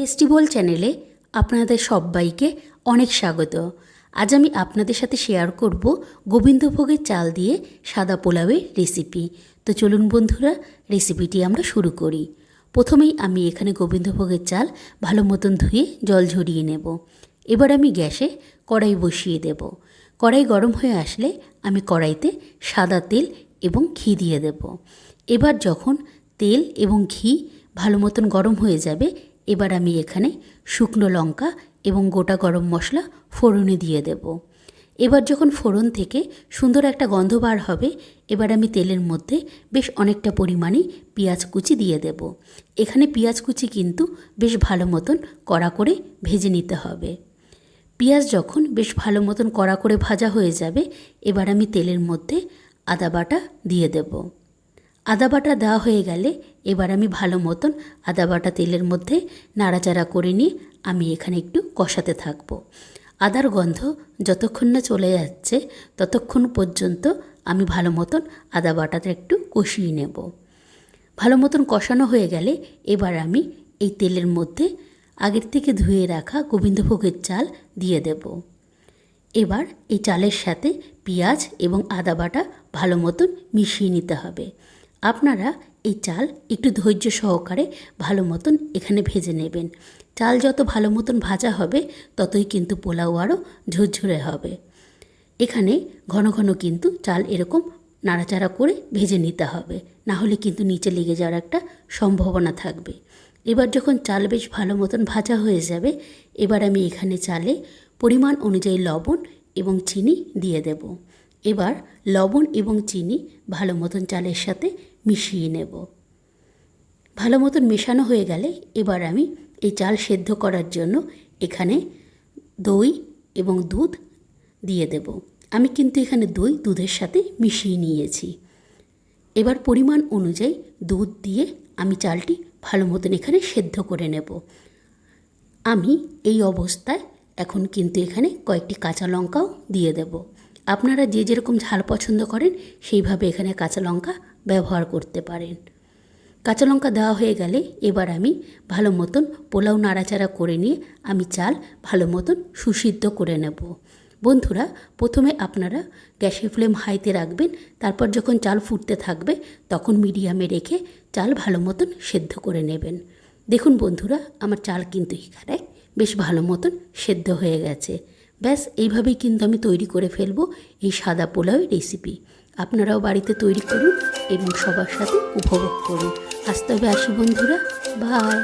টেস্টিবল চ্যানেলে আপনাদের সবাইকে অনেক স্বাগত। আজ আমি আপনাদের সাথে শেয়ার করব গোবিন্দভোগের চাল দিয়ে সাদা পোলাওয়ের রেসিপি তো চলুন বন্ধুরা রেসিপিটি আমরা শুরু করি। প্রথমেই আমি এখানে গোবিন্দভোগের চাল ভালো মতন ধুয়ে জল ঝরিয়ে নেব। এবার আমি গ্যাসে কড়াই বসিয়ে দেব। কড়াই গরম হয়ে আসলে আমি কড়াইতে সাদা তেল এবং ঘি দিয়ে দেব। এবার যখন তেল এবং ঘি ভালো মতন গরম হয়ে যাবে এবার আমি এখানে শুকনো লঙ্কা এবং গোটা গরম মশলা ফোড়নে দিয়ে দেব। এবার যখন ফোড়ন থেকে সুন্দর একটা গন্ধ বার হবে, এবার আমি তেলের মধ্যে বেশ অনেকটা পরিমাণে পেঁয়াজ কুচি দিয়ে দেব। এখানে পেঁয়াজ কুচি কিন্তু বেশ ভালো মতন কড়া করে ভেজে নিতে হবে। পেঁয়াজ যখন বেশ ভালো মতন কড়া করে ভাজা হয়ে যাবে, এবার আমি তেলের মধ্যে আদা বাটা দিয়ে দেব। আদা বাটা দেওয়া হয়ে গেলে এবার আমি ভালো মতন আদা বাটা তেলের মধ্যে নাড়াচাড়া করে নিয়ে আমি এখানে একটু কষাতে থাকব। আদার গন্ধ যতক্ষণ না চলে যাচ্ছে ততক্ষণ পর্যন্ত আমি ভালো মতন আদা বাটাটা একটু কষিয়ে নেব। ভালো মতন কষানো হয়ে গেলে এবার আমি এই তেলের মধ্যে আগের থেকে ধুয়ে রাখা গোবিন্দভোগের চাল দিয়ে দেব। এবার এই চালের সাথে পেঁয়াজ এবং আদা বাটা ভালো মতন মিশিয়ে নিতে হবে। আপনারা এই চাল একটু ধৈর্য সহকারে ভালো মতন এখানে ভেজে নেবেন। চাল যত ভালো মতন ভাজা হবে, ততই কিন্তু পোলাও আরও ঝুরঝুরে হবে। এখানে ঘন ঘন কিন্তু চাল এরকম নাড়াচাড়া করে ভেজে নিতে হবে। না হলে কিন্তু নিচে লেগে যাওয়ার একটা সম্ভাবনা থাকবে। এবার যখন চাল বেশ ভালো মতন ভাজা হয়ে যাবে, এবার আমি এখানে চালে পরিমাণ অনুযায়ী লবণ এবং চিনি দিয়ে দেব। এবার লবণ এবং চিনি ভালো মতন চালের সাথে মিশিয়ে নেব। ভালো মতন মেশানো হয়ে গেলে এবার আমি এই চাল সেদ্ধ করার জন্য এখানে দই এবং দুধ দিয়ে দেব। আমি কিন্তু এখানে দই দুধের সাথে মিশিয়ে নিয়েছি। এবার পরিমাণ অনুযায়ী দুধ দিয়ে আমি চালটি ভালো মতন এখানে সেদ্ধ করে নেব। আমি এই অবস্থায় এখন কিন্তু এখানে কয়েকটি কাঁচা লঙ্কাও দিয়ে দেব। আপনারা যে যেরকম ঝাল পছন্দ করেন, সেইভাবে এখানে কাঁচা লঙ্কা ব্যবহার করতে পারেন। কাঁচা লঙ্কা দেওয়া হয়ে গেলে এবার আমি ভালো মতন পোলাও নাড়াচাড়া করে নিয়ে আমি চাল ভালো মতন সুসিদ্ধ করে নেব। বন্ধুরা, প্রথমে আপনারা গ্যাসের ফ্লেম হাইতে রাখবেন, তারপর যখন চাল ফুটতে থাকবে, তখন মিডিয়ামে রেখে চাল ভালো মতন সেদ্ধ করে নেবেন। দেখুন বন্ধুরা, আমার চাল কিন্তু এখানে বেশ ভালো মতন সেদ্ধ হয়ে গেছে। ব্যাস, এইভাবেই কিন্তু আমি তৈরি করে ফেলব এই সাদা পোলাওয়ের রেসিপি আপনারাও বাড়িতে তৈরি করুন এবং সবার সাথে উপভোগ করুন। আসতে হবে আসি বন্ধুরা বাই